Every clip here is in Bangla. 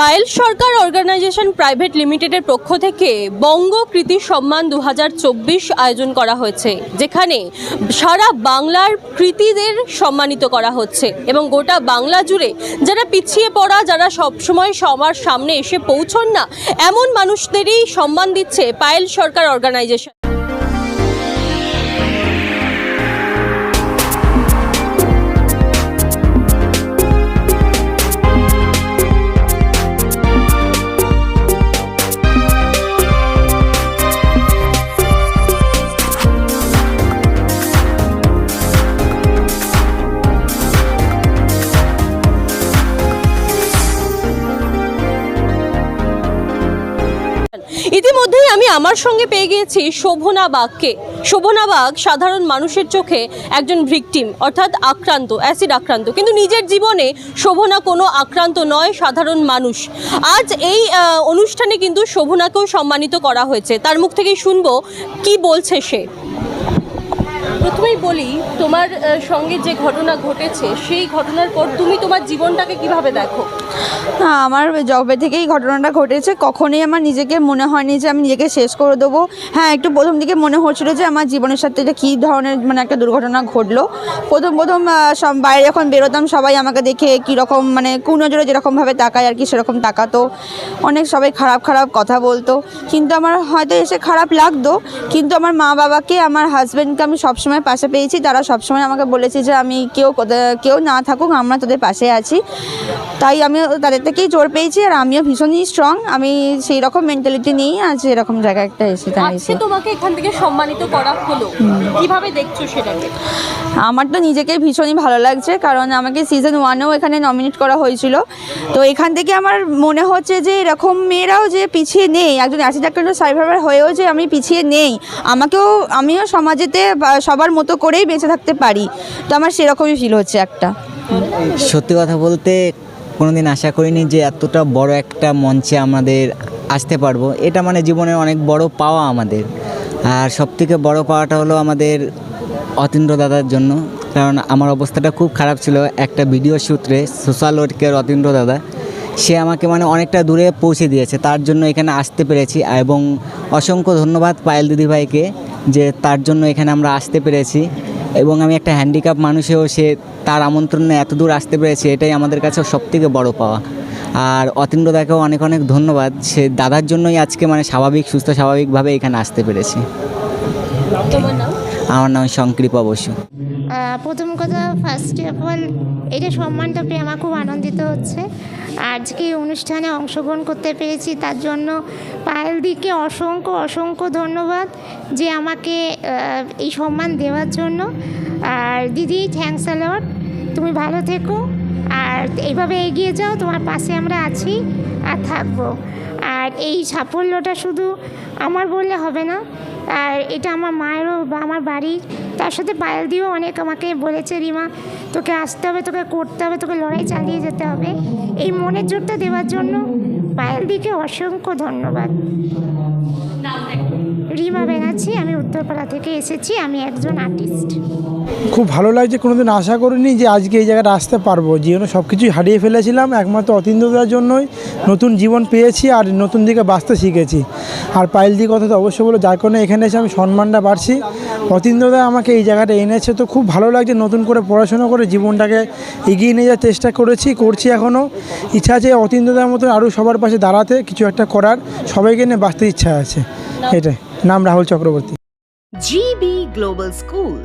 পায়েল সরকার অর্গানাইজেশন প্রাইভেট লিমিটেডের পক্ষ থেকে বঙ্গ কৃতি সম্মান দু হাজার চব্বিশ আয়োজন করা হয়েছে, যেখানে সারা বাংলার কৃতিদের সম্মানিত করা হচ্ছে এবং গোটা বাংলা জুড়ে যারা পিছিয়ে পড়া, যারা সবসময় সবার সামনে এসে পৌঁছন না, এমন মানুষদেরই সম্মান দিচ্ছে পায়েল সরকার অর্গানাইজেশন। আমি আমার সঙ্গে পেয়ে গিয়েছি শোভনা বাগকে শোভনা বাগ সাধারণ মানুষের চোখে একজন ভিকটিম, অর্থাৎ আক্রান্ত, অ্যাসিড আক্রান্ত। কিন্তু নিজের জীবনে শোভনা কোনো আক্রান্ত নয়, সাধারণ মানুষ। আজ এই অনুষ্ঠানে কিন্তু শোভনাকেও সম্মানিত করা হয়েছে। তার মুখ থেকেই শুনব কি বলছে সে। প্রথমেই বলি, তোমার সঙ্গে যে ঘটনা ঘটেছে, সেই ঘটনার পর তুমি তোমার জীবনটাকে কীভাবে দেখো? না, আমার জবে থেকেই ঘটনাটা ঘটেছে, কখনোই আমার নিজেকে মনে হয়নি যে আমি নিজেকে শেষ করে দেবো। হ্যাঁ একটু প্রথম দিকে মনে হচ্ছিল যে আমার জীবনের সাথে এটা কী ধরনের মানে একটা দুর্ঘটনা ঘটলো। প্রথম প্রথম সব বাইরে যখন বেরোতাম, সবাই আমাকে দেখে কীরকম মানে কোন নজরে যেরকমভাবে তাকায় আর কি, সেরকম তাকাতো। অনেক সবাই খারাপ খারাপ কথা বলতো। কিন্তু আমার হয়তো এসে খারাপ লাগতো, কিন্তু আমার মা বাবাকে আমার হাজব্যান্ডকে আমি সবসময় পাশে পেয়েছি। তারা সবসময় আমাকে বলেছে যে আমি কেউ কেউ না থাকুক আমরা তোদের পাশে আছি। তাই আমিও তাদের থেকেই জোর পেয়েছি আর আমিও ভীষণই স্ট্রং আমি সেই রকম মেন্টালিটি নিয়েই আজ এরকম জায়গায় একটা এসে দাঁড়িয়েছি। তোমাকে এখান থেকে সম্মানিত করা হলো। কীভাবে দেখছ সেটাকে? আমার তো নিজেকে ভীষণই ভালো লাগছে কারণ আমাকে সিজন ওয়ানেও এখানে নমিনেট করা হয়েছিল। তো এখান থেকে আমার মনে হচ্ছে যে এরকম মেয়েরাও যে পিছিয়ে নেই একজন অ্যাসিড আক্রান্ত সার্ভাইভার হয়েও যে আমি পিছিয়ে নেই। আমাকেও আমিও সমাজেতে বা সবার মতো করেই বেঁচে থাকতে পারি। তো আমার সেরকমই ফিল হচ্ছে একটা। সত্যি কথা বলতে কোনোদিন আশা করিনি যে এতটা বড় একটা মঞ্চে আমাদের আসতে পারব। এটা মানে জীবনের অনেক বড় পাওয়া আমাদের। আর সবথেকে বড় পাওয়াটা হলো আমাদের অতীন্দ্র দাদার জন্য। কারণ আমার অবস্থাটা খুব খারাপ ছিল। একটা ভিডিও সূত্রে সোশ্যাল ওয়ার্কের অতীন্দ্র দাদা। সে আমাকে মানে অনেকটা দূরে পৌঁছে দিয়েছে। তার জন্য এখানে আসতে পেরেছি এবং অসংখ্য ধন্যবাদ পায়েল দিদিভাইকে যে তার জন্য এখানে আমরা আসতে পেরেছি এবং আমি একটা হ্যান্ডিক্যাপ মানুষেও সে তার আমন্ত্রণে এত দূর আসতে পেরেছে এটাই আমাদের কাছে সবথেকে বড় পাওয়া। আর অতীন্দ্র দাকেও অনেক অনেক ধন্যবাদ সে দাদার জন্যই আজকে মানে স্বাভাবিক সুস্থ স্বাভাবিকভাবে এখানে আসতে পেরেছি। আমার নাম সংকৃপা বসু প্রথম কথা ফার্স্ট অফ অল এটা সম্মানটা পেয়ে আমার খুব আনন্দিত হচ্ছে। আজকে এই অনুষ্ঠানে অংশগ্রহণ করতে পেরেছি, তার জন্য পায়েলদিকে অসংখ্য অসংখ্য ধন্যবাদ যে আমাকে এই সম্মান দেওয়ার জন্য। আর দিদি থ্যাংকস অ্যালট তুমি ভালো থেকো। আর এইভাবে এগিয়ে যাও, তোমার পাশে আমরা আছি, আর থাকব। এই সাফল্যটা শুধু আমার বললে হবে না। আর এটা আমার মায়েরও বা আমার বাড়ির। তার সাথে পায়েল দিয়েও অনেক আমাকে বলেছে, রিমা, তোকে আসতে হবে, তোকে করতে হবে, তোকে লড়াই চালিয়ে যেতে হবে। এই মনের জোরটা দেওয়ার জন্য পায়েল দিকে অসংখ্য ধন্যবাদ। রিমা ব্যানার্জি আমি উত্তরপাড়া থেকে এসেছি, আমি একজন আর্টিস্ট। খুব ভালো লাগছে কোনোদিন আশা করিনি যে আজকে এই জায়গাটা আসতে পারব। জীবনে সব কিছুই হারিয়ে ফেলেছিলাম, একমাত্র অতীন্দ্রতার জন্যই নতুন জীবন পেয়েছি আর নতুন দিকে বাঁচতে শিখেছি। আর পাইল দিকে কথা তো অবশ্যই বলো, যার কারণে এখানে এসে আমি সম্মানটা বাড়ছি। অতীন্দ্রদা আমাকে এই জায়গাটা এনেছে, তো খুব ভালো লাগছে নতুন করে পড়াশোনা করে জীবনটাকে এগিয়ে নিয়ে যাওয়ার চেষ্টা করেছি, করছি এখনও ইচ্ছা আছে অতীন্দ্রদার মতন আরও সবার পাশে দাঁড়াতে, কিছু একটা করার, সবাইকে নিয়ে বাঁচতে ইচ্ছা আছে, এটাই। নাম Rahul Chakraborty GB Global School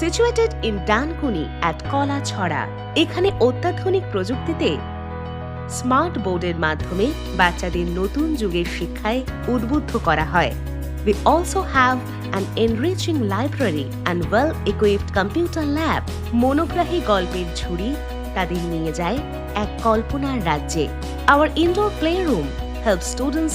situated in Dankuni at কলা ছড়া এখানে অত্যাধুনিক প্রযুক্তিতে স্মার্ট বোর্ডের মাধ্যমে বাচ্চাদের নতুন যুগের শিক্ষায় উদ্বুদ্ধ করা হয় We also have an enriching library and well-equipped computer lab. মনোগ্রাহী গল্পের ঝুড়ি তাদের নিয়ে যায় এক কল্পনার রাজ্যে Our indoor playroom helps students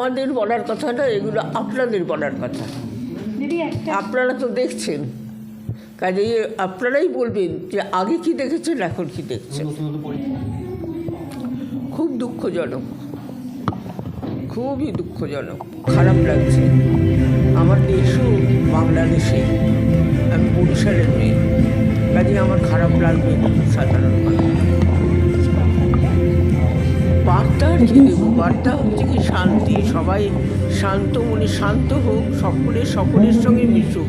আমাদের বলার কথা না এগুলো আপনাদের বলার কথা। আপনারা তো দেখছেন। কাজে আপনারাই বলবেন যে আগে কি দেখেছেন এখন কি দেখছেন। খুব দুঃখজনক। খুবই দুঃখজনক। খারাপ লাগছে। আমার দেশও বাংলাদেশে। আমি বরিশালের মেয়ে। কাজে আমার খারাপ লাগবে সাধারণ মানুষ। দেবো বার্তা হচ্ছে কি শান্তি, সবাই শান্ত মনে শান্ত হোক, সকলে সকলের সঙ্গে মিশুক,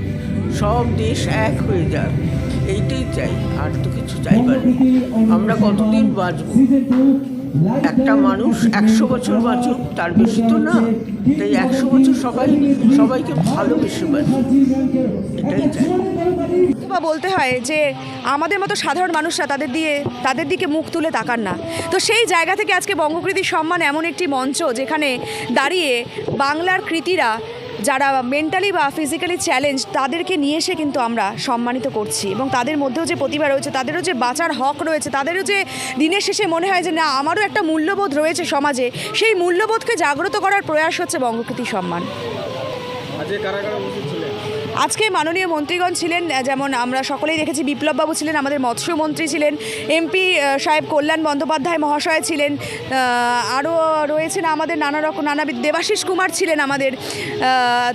সব দেশ এক হয়ে যাক, এইটাই চাই, আর তো কিছু চাইবার। আমরা কতদিন বাঁচবো একটা মানুষ একশো বছর বাঁচুক, তার বেশি তো না। তাই একশো বছর সবাই সবাইকে ভালোবেসে বাঁচুক। বা বলতে হয় যে আমাদের মতো সাধারণ মানুষরা তাদের দিয়ে তাদের দিকে মুখ তুলে তাকান না। তো সেই জায়গা থেকে আজকে বঙ্গকৃতি সম্মান এমন একটি মঞ্চ যেখানে দাঁড়িয়ে বাংলার কৃতীরা যারা মেন্টালি বা ফিজিক্যালি চ্যালেঞ্জ তাদেরকে নিয়ে এসে কিন্তু আমরা সম্মানিত করছি। এবং তাদের মধ্যেও যে প্রতিভা রয়েছে, তাদেরও যে বাঁচার হক রয়েছে, তাদেরও যে দিনের শেষে মনে হয় যে, না, আমারও একটা মূল্যবোধ রয়েছে সমাজে। সেই মূল্যবোধকে জাগ্রত করার প্রয়াস হচ্ছে বঙ্গকৃতি সম্মান। আজকে মাননীয় মন্ত্রীগণ ছিলেন যেমন আমরা সকলেই দেখেছি, বিপ্লববাবু ছিলেন, আমাদের মৎস্যমন্ত্রী ছিলেন, এমপি সাহেব কল্যাণ বন্দ্যোপাধ্যায় মহাশয় ছিলেন আরও রয়েছেন আমাদের নানা রকম নানাবিধ দেবাশিস কুমার ছিলেন আমাদের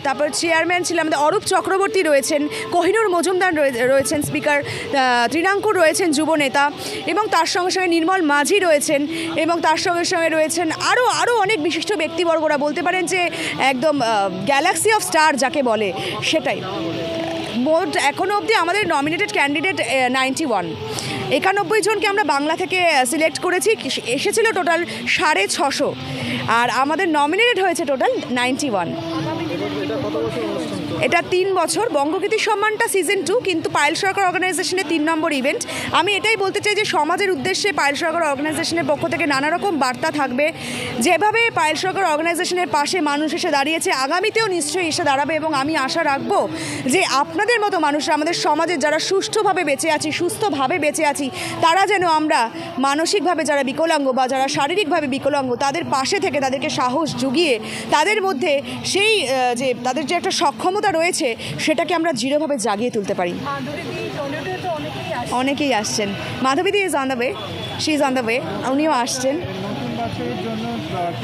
তারপর চেয়ারম্যান ছিলেন আমাদের অরূপ চক্রবর্তী রয়েছেন, কোহিনুর মজুমদার রয়ে- রয়েছেন স্পিকার তৃণাঙ্কুর রয়েছেন যুব নেতা, এবং তার সঙ্গে সঙ্গে নির্মল মাঝি রয়েছেন, এবং তার সঙ্গে সঙ্গে রয়েছেন আরও আরও অনেক বিশিষ্ট ব্যক্তিবর্গরা, বলতে পারেন যে একদম গ্যালাক্সি অফ স্টার যাকে বলে, সেটাই। মোট এখনও অবধি আমাদের নমিনেটেড ক্যান্ডিডেট নাইনটি ওয়ান একানব্বই জনকে আমরা বাংলা থেকে সিলেক্ট করেছি। এসেছিল টোটাল সাড়ে ছশো। আর আমাদের নমিনেটেড হয়েছে টোটাল নাইনটি ওয়ান এটা তিন বছর। বঙ্গকৃতি সম্মানটা সিজন টু কিন্তু পায়েল সরকার অর্গানাইজেশনের তিন নম্বর ইভেন্ট আমি এটাই বলতে চাই যে সমাজের উদ্দেশ্যে পায়েল সরকার অর্গানাইজেশনের পক্ষ থেকে নানা রকম বার্তা থাকবে। যেভাবে পায়েল সরকার অর্গানাইজেশনের পাশে মানুষ এসে দাঁড়িয়েছে, আগামীতেও নিশ্চয়ই এসে দাঁড়াবে এবং আমি আশা রাখব যে আপনাদের মতো মানুষরা, আমাদের সমাজের যারা সুষ্ঠুভাবে বেঁচে আছি, সুস্থভাবে বেঁচে আছি, তারা যেন আমরা মানসিকভাবে যারা বিকলাঙ্গ বা যারা শারীরিকভাবে বিকলাঙ্গ, তাদের পাশে থেকে তাদেরকে সাহস জুগিয়ে, তাদের মধ্যে সেই যে তাদের যে একটা সক্ষমতা রয়েছে, সেটাকে আমরা দৃঢ়ভাবে জাগিয়ে তুলতে পারি। অনেকেই আসছেন। মাধবীদি is on the way she is on the way উনিও আসছেন।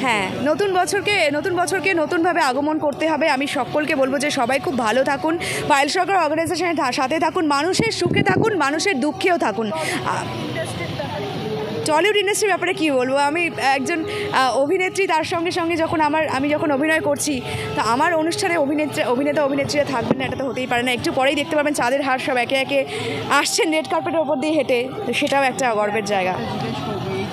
হ্যাঁ নতুন বছরকে নতুন বছরকে নতুনভাবে আগমন করতে হবে। আমি সকলকে বলব যে সবাই খুব ভালো থাকুন। পায়েল সরকার অর্গানাইজেশনের সাথে থাকুন, মানুষের সুখে থাকুন, মানুষের দুঃখেও থাকুন। টলিউড ইন্ডাস্ট্রির ব্যাপারে কী বলব? আমি একজন অভিনেত্রী, তার সঙ্গে সঙ্গে যখন আমার, আমি যখন অভিনয় করছি, তো আমার অনুষ্ঠানে অভিনেত্রী, অভিনেতা, অভিনেত্রীরা থাকবেন না, এটা তো হতেই পারে না। একটু পরেই দেখতে পাবেন চাঁদের হার সব একে একে আসছেন রেড কার্পেটের ওপর দিয়ে হেঁটে, তো সেটাও একটা গর্বের জায়গা।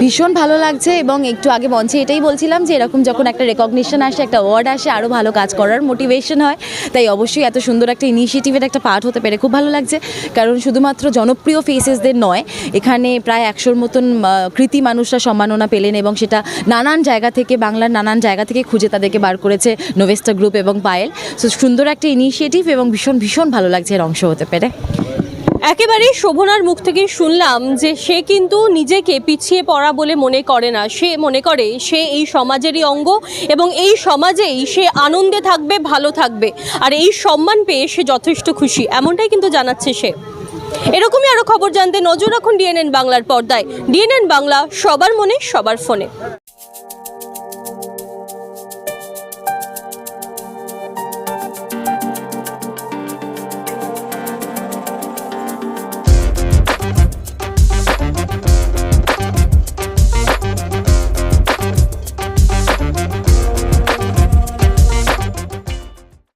ভীষণ ভালো লাগছে এবং একটু আগে মঞ্চে এটাই বলছিলাম যে এরকম যখন একটা রেকগনিশন আসে, একটা অ্যাওয়ার্ড আসে আরও ভালো কাজ করার মোটিভেশন হয়। তাই অবশ্যই এত সুন্দর একটা ইনিশিয়েটিভের একটা পার্ট হতে পেরে খুব ভালো লাগছে। কারণ শুধুমাত্র জনপ্রিয় ফেসেসদের নয়, এখানে প্রায় একশোর মতন কৃতি মানুষরা সম্মাননা পেলেন এবং সেটা নানান জায়গা থেকে, বাংলার নানান জায়গা থেকে খুঁজে তাদেরকে বার করেছে নোভেস্টা গ্রুপ এবং পায়েল। সো সুন্দর একটা ইনিশিয়েটিভ এবং ভীষণ ভীষণ ভালো লাগছে এর অংশ হতে পেরে। একেবারে শোভনার মুখ থেকে শুনলাম যে সে কিন্তু নিজেকে পিছিয়ে পড়া বলে মনে করে না। সে মনে করে সে এই সমাজেরই অঙ্গ এবং এই সমাজেই সে আনন্দে থাকবে, ভালো থাকবে। আর এই সম্মান পেয়ে সে যথেষ্ট খুশি, এমনটাই কিন্তু জানাচ্ছে সে। এরকমই আরও খবর জানতে নজর রাখুন ডিএনএন বাংলার পর্দায়। ডিএনএন বাংলা, সবার মনে, সবার ফোনে।